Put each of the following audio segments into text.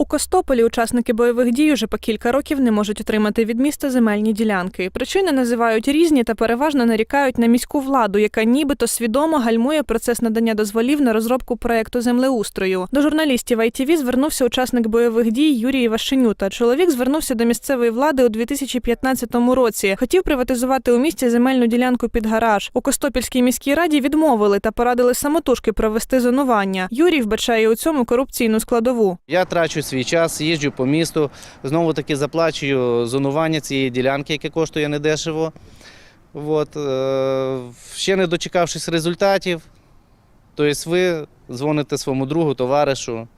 У Костополі учасники бойових дій уже по кілька років не можуть отримати від міста земельні ділянки. Причини називають різні та переважно нарікають на міську владу, яка нібито свідомо гальмує процес надання дозволів на розробку проекту землеустрою. До журналістів ITV звернувся учасник бойових дій Юрій Вашенюта. Чоловік звернувся до місцевої влади у 2015 році. Хотів приватизувати у місті земельну ділянку під гараж. У Костопільській міській раді відмовили та порадили самотужки провести зонування. Юрій вбачає у цьому корупційну складову. Я трачу свій час, їжджу по місту, знову таки заплачую зонування цієї ділянки, яке коштує недешево. От, е, ще не дочекавшись результатів, тобто ви дзвоните своєму другу, товаришу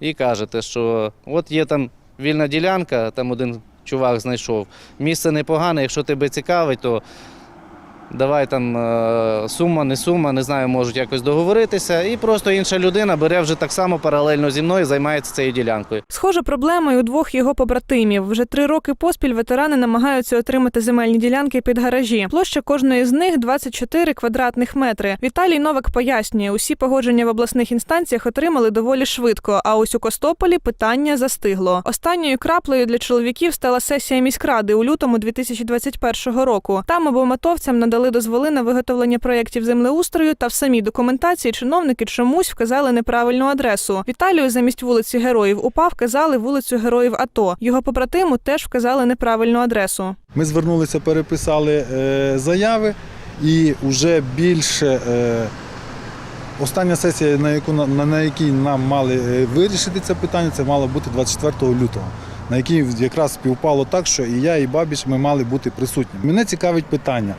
і кажете, що от є там вільна ділянка, там один чувак знайшов. Місце непогане, якщо тебе цікавить, то давай там е, сума, не сума, не знаю, можуть якось договоритися. І просто інша людина бере вже так само паралельно зі мною, займається цією ділянкою. Схожа проблема й у двох його побратимів. Вже три роки поспіль ветерани намагаються отримати земельні ділянки під гаражі. Площа кожної з них 24 квадратних метри. Віталій Новак пояснює, усі погодження в обласних інстанціях отримали доволі швидко. А ось у Костополі питання застигло. Останньою краплею для чоловіків стала сесія міськради у лютому 2021 року. Там обом атовцям надали дозволи на виготовлення проєктів землеустрою, та в самій документації чиновники чомусь вказали неправильну адресу. Віталію замість вулиці Героїв УПА вказали вулицю Героїв АТО. Його побратиму теж вказали неправильну адресу. Ми звернулися, переписали е, заяви і вже більше е, остання сесія, на, яку, на, на якій нам мали е, вирішити це питання, це мало бути 24 лютого, на якій якраз співпало так, що і я, і Бабіч ми мали бути присутні. Мене цікавить питання,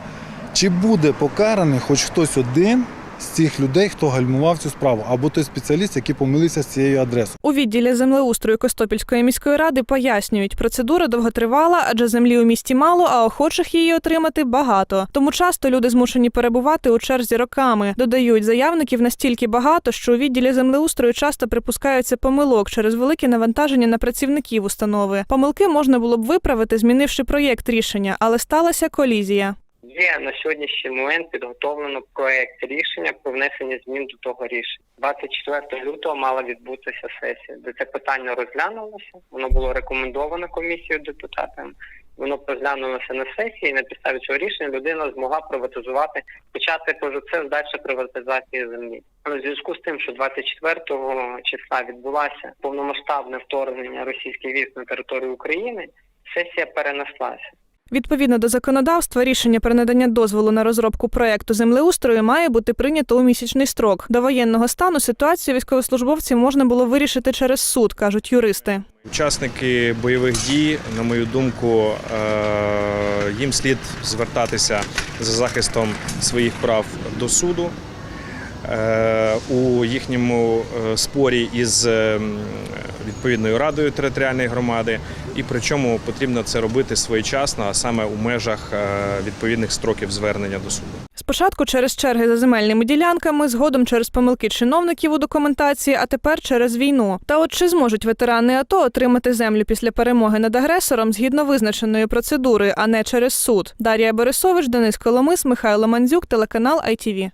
чи буде покараний хоч хтось один з цих людей, хто гальмував цю справу, або той спеціаліст, який помилився з цією адресою. У відділі землеустрою Костопільської міської ради пояснюють, процедура довготривала, адже землі у місті мало, а охочих її отримати багато. Тому часто люди змушені перебувати у черзі роками. Додають, заявників настільки багато, що у відділі землеустрою часто припускаються помилок через велике навантаження на працівників установи. Помилки можна було б виправити, змінивши проєкт рішення, але сталася колізія. Є на сьогоднішній момент підготовлено проект рішення про внесення змін до того рішення. 24 лютого мала відбутися сесія, де це питання розглянулося. Воно було рекомендовано комісією депутатам. Воно розглянулося на сесії. На підставі цього рішення людина змогла приватизувати, почати процес далі приватизації землі. Але в зв'язку з тим, що 24 числа відбулося повномасштабне вторгнення російських військ на територію України, сесія перенеслася. Відповідно до законодавства, рішення про надання дозволу на розробку проекту землеустрою має бути прийнято у місячний строк. До воєнного стану ситуацію військовослужбовців можна було вирішити через суд, кажуть юристи. Учасники бойових дій, на мою думку, е, їм слід звертатися за захистом своїх прав до суду. Е, У їхньому е, спорі із е, відповідною радою територіальної громади, і причому потрібно це робити своєчасно, а саме у межах відповідних строків звернення до суду. Спочатку через черги за земельними ділянками, згодом через помилки чиновників у документації, а тепер через війну. Та от чи зможуть ветерани АТО отримати землю після перемоги над агресором згідно визначеної процедури, а не через суд? Дар'я Борисович, Денис Коломис, Михайло Мандзюк, телеканал ITV.